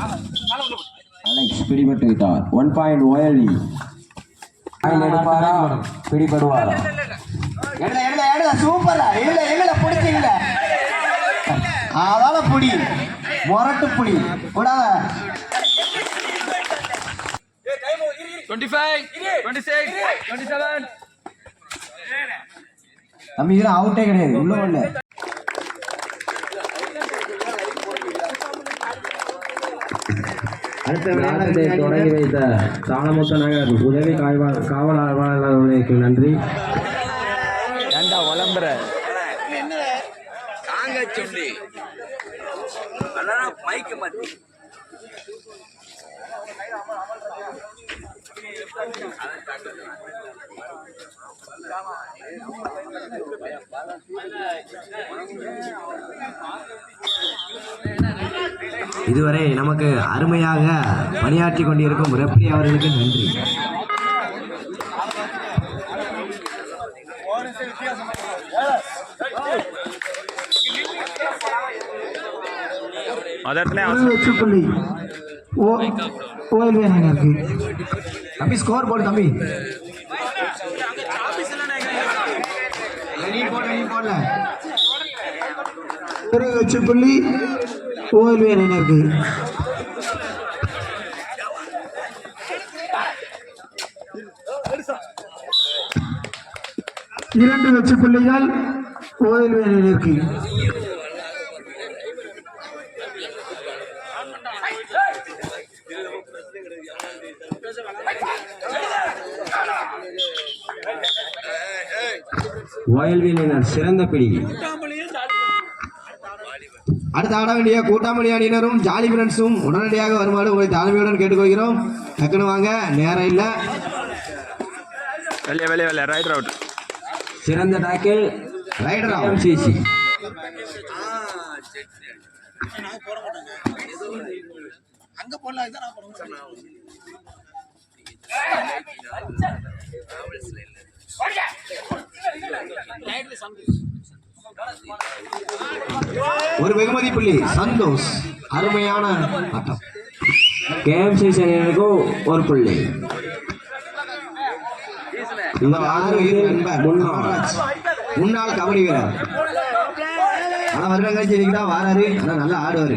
Alex பிடிபட்டு விட்டார் one point point எடுப்பாரா? பிடிபடுவாரா? எழுத எழுத எழுத சூப்பரா எழுத எழுத பிடிச்சிங்கள அதால புடி. மொரட்டு புடி. 25, 26, 27. நம்ம இதுல அவுட்டே கிடையாது. உள்ள உள்ள ஆட்டத்தை தொடங்கி வைத்த தாளமுத்த நகர் உதவி காவல் நன்றி. ஏண்டா வளம்புற? தாங்க சொல்லி அதான் மைக்கு மாத்தி. இதுவரை நமக்கு அருமையாக பணியாற்றி கொண்டிருக்கும் ரெப்ரி அவர்களுக்கு நன்றி. வெற்றிப்புள்ளி. இருக்கு? தம்பி ஸ்கோர் போடு தம்பி. நீ போட வேணும் எனக்கு இரண்டு வெற்றிப்புள்ளி பிள்ளைகள் இருக்கு இரண்டு எனக்கு வயல்வெளியினர் சிறந்த பிடி அடுத்து ஆட வேண்டிய கூட்டாமணி அணியினரும் ஜாலி ஃப்ரெண்ட்ஸும் உடனடியாக வருமாறு உங்களை தாழ்மையுடன் கேட்டுக்கொள்கிறோம். டக்குன்னு வாங்க நேரம் இல்லை. வெளியே வெளியே வெளியே ரைட் அவுட் சிறந்த டாக்கில் ரைடர் எம்சிசி ஒரு வெகுமதி புள்ளி. சந்தோஷ். அருமையான ஆட்டம். கேஎம்சிசி அணியினருக்கும் ஒரு புள்ளி. முன்னாள் கபடி வீரர். பல வருடம் கழிச்சு இன்னைக்கு தான் வாராரு. ஆனா நல்லா ஆடுவாரு.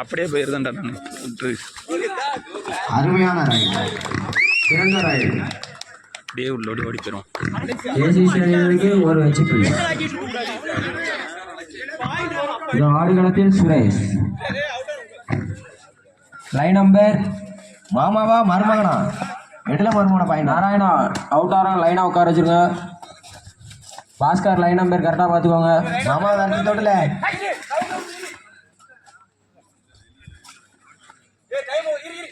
அப்படியே போயிருந்தேன்டா நான். அருமையான ரைடர் சிறந்த ரைடர் அப்படியே உள்ளோடி ஓடி போயிடும் ஒரு இது ஆடுகளத்தில் சுரேஷ். லைன் நம்பர் மாமாவா மருமகனா? எட்டுல மருமகனா பாயிண்ட் நாராயணா அவுட் ஆறாங்க லைனாக உட்கார வச்சிருங்க. பாஸ்கர் லைன் நம்பர் கரெக்டாக பார்த்துக்கோங்க. மாமா வரது தோட்டல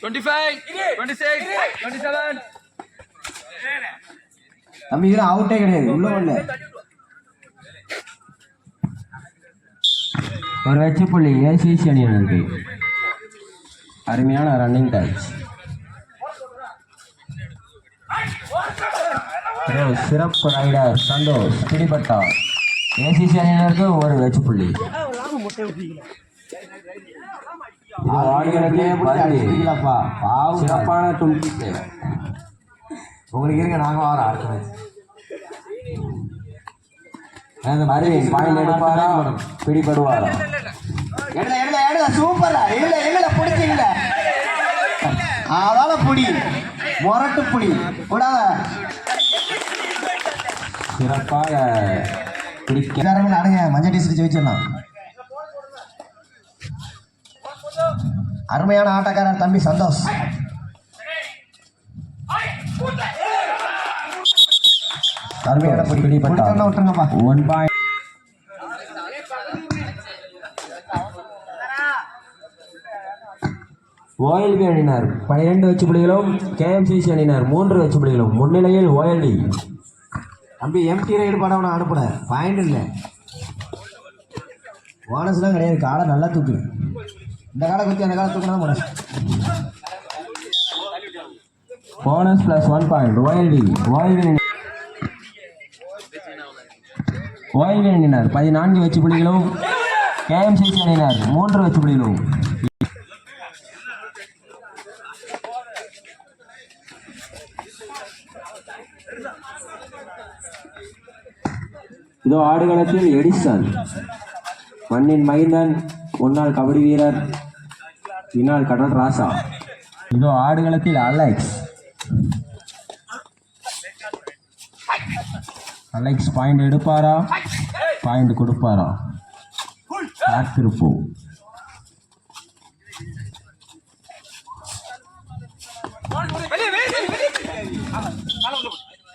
twenty five twenty six twenty seven நம்ம இதுல அவுட்டே கிடையாது. உள்ள உள்ள ஒரு வெற்றி புள்ளி ஏசிசி அணியினருக்கு. அருமையான ரன்னிங் டச் சிறப்பு ரைடர் சந்தோஷ் பிடிபட்டா. ஏசிசி அணியினருக்கு ஒரு வெற்றி புள்ளி. சிறப்பான துண்டு உங்களுக்கு இருங்க நாங்க வரோம் அடுத்த மேட்ச் அரவிந்த் பாயிண்ட் எடுப்பாரா? பிடிபடுவாரா? எழுத எழுத எழுத சூப்பரா எழுத எழுத பிடிச்சிங்கள அதால புடி. முரட்டு புடி. கூடாத சிறப்பாக பிடிக்க. எல்லாருமே அடங்க மஞ்சள் டீசர்ட் ஜெயிச்சிடலாம். அருமையான ஆட்டக்காரர் தம்பி சந்தோஷ். அருமையான புடி பிடிபட்டார். பிடிச்சோன்னா விட்டுருங்கப்பா ஒன் பாயிண்ட் ஓஎல்பி அணியினர் பனிரெண்டு வெச்சு புள்ளிகளும் கேஎம்சிசி அணியினர் மூன்று வெச்சு புள்ளிகளும். முன்னிலையில் ஓஎல்டி தம்பி எம்டி ரைடு படம் நான் அனுப்புன. பாயிண்ட் இல்லை. போனஸ்லாம் கிடையாது. காலை நல்லா தூக்கு. இந்த காலை குத்தி அந்த காலை தூக்கினா bonus bonus plus one point OLT OLV ஓய்வு அணியினர் பதினான்கு வெற்றி புள்ளிகளும் கேஎம்சிசி அணியினர் மூன்று வெற்றி புள்ளிகளும். இதோ ஆடுகளத்தில் எடிசன். மண்ணின் மைந்தன் முன்னாள் கபடி வீரர் இன்னால் கடல் ராசா. இதோ ஆடுகளத்தில் அலெக்ஸ். அலெக்ஸ் பாயிண்ட் எடுப்பாரா? பாயிண்ட் கொடுப்பாரா? காத்திருப்போம்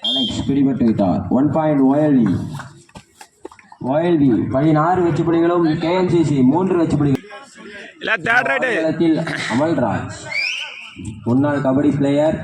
அலெக்ஸ் பிடிபட்டு விட்டார் ஒன் பாயிண்ட் ஓஎல்வி ஓஎல்வி பதினாறு வெற்றி புள்ளிகளும் கேஎம்சிசி மூன்று ரைட் ஆடுகளத்தில் அமல்ராஜ். முன்னாள் கபடி பிளேயர்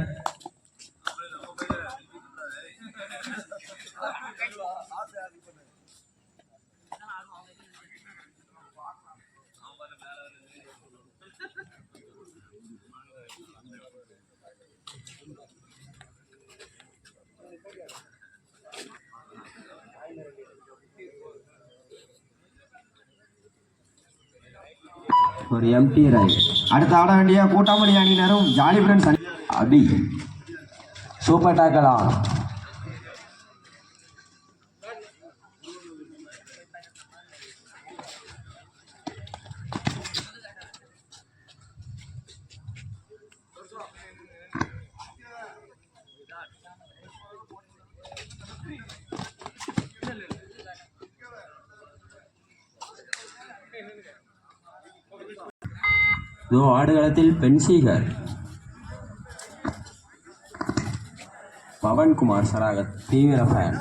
ஒரு எம்டி ரைட் அடுத்து ஆட வேண்டிய கூட்டாமணி அணியினரும் ஜாலி ஃப்ரெண்ட்ஸ் அணி அபி சூப்பர் டாக்கலாம் இதோ ஆடுகளத்தில் பென்சீகர் பவன்குமார் சராகத் தீவிர ஃபேன்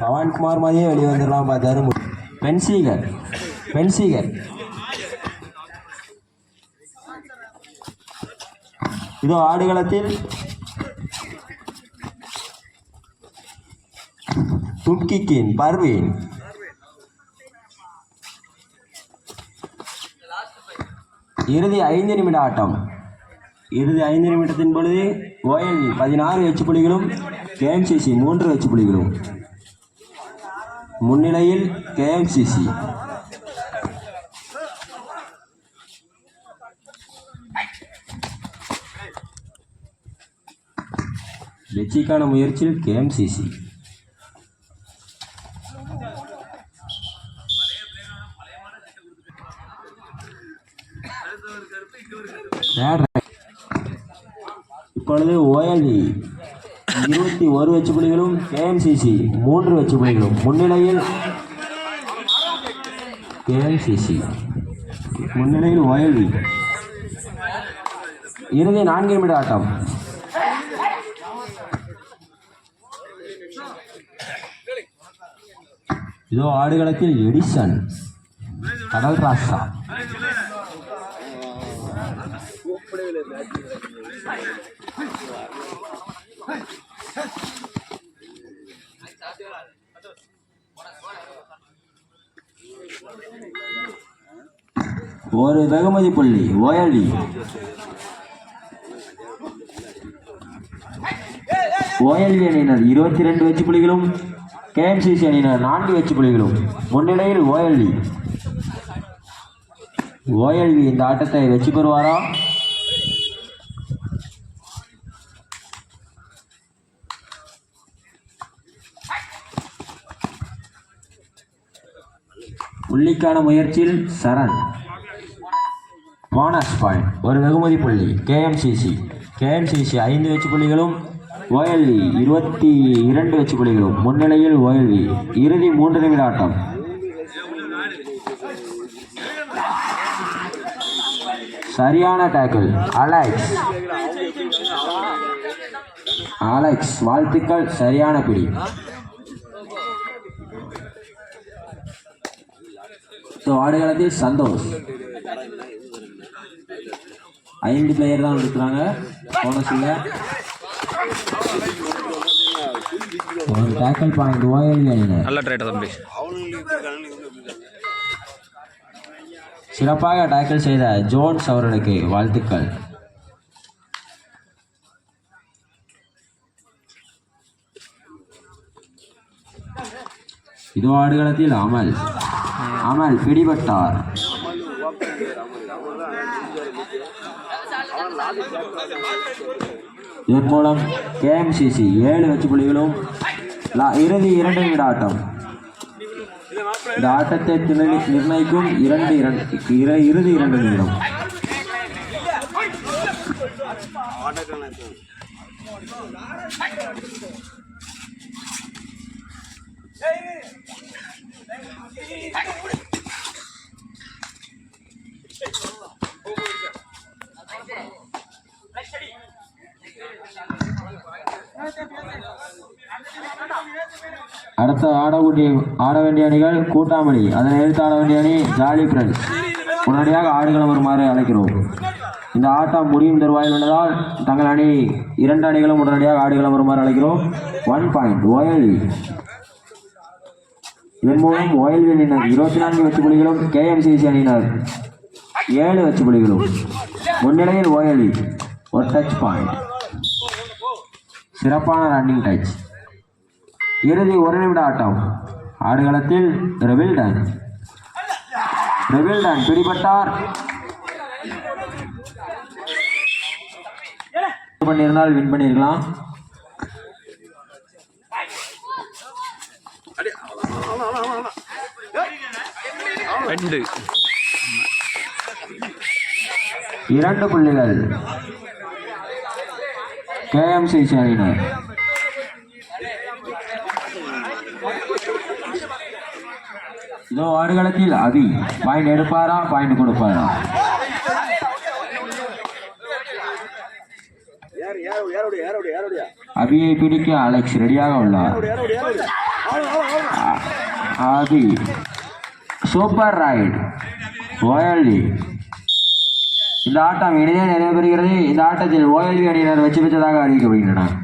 பவன்குமார் மாதிரியே வெளியே வந்துடலாம் பார்த்தாரு பென்சீகர் பென்சீகர் இதோ ஆடுகளத்தில் துப்கிக்கின் பர்வீன். இறுதி ஐந்து நிமிட ஆட்டம். இறுதி ஐந்து நிமிடத்தின் பொழுது ஓஎல் பதினாறு வெச்சு புள்ளிகளும் கேஎம்சிசி மூன்று வெச்சு புள்ளிகளும். முன்னிலையில் கேஎம்சிசி. வெற்றிக்கான முயற்சியில் கேஎம்சிசி. இப்பொழுது இருபத்தி ஒரு வெச்சு புள்ளிகளும் கேஎம்சிசி மூன்று வெச்சு புள்ளிகளும் முன்னிலையில் கேஎம்சிசி முன்னிலையில் ஓஎல்வி இறுதி நான்கு நிமிட ஆட்டம். இதோ ஆடுகளத்தில் எடிசன் கடல் ராசா ஒரு வெகுமதி புள்ளி ஓஎல்டி. ஓயல்வி அணியினர் இருபத்தி ரெண்டு வெச்சு புள்ளிகளும் கேஎம்சிசி அணியினர் நான்கு வெச்சு புள்ளிகளும். முன்னிலையில் ஓயல்வி ஓஎல்வி இந்த ஆட்டத்தை வெற்றி பெறுவாரா? புள்ளிக்கான முயற்சியில் சரண். போனஸ் பாயிண்ட் ஒரு வெகுமதி புள்ளி. கேஎம்சிசி கேஎம்சிசி ஐந்து வெச்சு புள்ளிகளும் ஓஎல்வி இருபத்தி இரண்டு வெச்சு புள்ளிகளும். முன்னிலையில் ஓஎல்வி இறுதி மூன்று நிமிட ஆட்டம். சரியான டேக்கிள் அலெக்ஸ் அலெக்ஸ் வாழ்த்துக்கள். சரியான பிடி. ஸோ ஆடுகளத்தில் சந்தோஷ். ஐந்து பிளேயர் தான் இருக்கிறாங்க போனஸில் ஒரு டேக்கல் பாயிண்ட் அணியினர் நல்ல ட்ரைட் தம்பி. சிறப்பாக டேக்கிள் செய்த ஜோன்ஸ் அவர்களுக்கு வாழ்த்துக்கள். இதோ ஆடுகளத்தில் அமல். அமல் பிடிபட்டார். இதன் மூலம் கேஎம்சிசி ஏழு வெற்றி புள்ளிகளும் இறுதி இரண்டு நிமிட ஆட்டம் இந்த ஆட்டத்தை நிர்ணயி- நிர்ணயிக்கும் இரண்டு இரண்டு இர- இறுதி இரண்டு நிமிடம் அடுத்த ஆடக்கூடிய ஆட வேண்டிய அணிகள் கூட்டாமணி. அதனை எதிர்த்து ஆட வேண்டிய அணி ஜாலி ஃப்ரெண்ட்ஸ் உடனடியாக ஆடுகளம் வருமாறு அழைக்கிறோம். இந்த ஆட்டம் முடியும் தருவாயில் உள்ளதால் தங்கள் அணி இரண்டு அணிகளும் உடனடியாக ஆடுகளம் வருமாறு அழைக்கிறோம். ஒன் பாயிண்ட் ஓயல்வி இதன் மூலம் ஓயல்வி அணியினர் இருபத்தி நான்கு வெற்றி புலிகளும் கேஎம்சிசி அணியினர் ஏழு வெற்றி புலிகளும் முன்னிலையில் ஓயல்வி ஒரு டச் பாயிண்ட் சிறப்பான ரன்னிங் டச் இறுதி ஒரு நிமிட ஆட்டம். ஆடுகளத்தில் ரெவில்டன் ரெவில்டன் பிடிபட்டார். பண்ணியிருந்தால் வின் பண்ணியிருக்கலாம். இரண்டு புள்ளிகள். கேஎம்சி அணியினர் இதோ ஆடுகளத்தில் அபி பாயிண்ட் எடுப்பாரா? பாயிண்ட் கொடுப்பாரா? அபியை பிடிக்க அலெக்ஸ் ரெடியாக உள்ளார். அபி சூப்பர் ரைட் ஓயல்வி இந்த ஆட்டம் இனிதே நிறைவு பெறுகிறது இந்த ஆட்டத்தில் ஓஎல்வி அணியினர் வெற்றி பெற்றதாக அறிவிக்கப்படுகின்றனர்.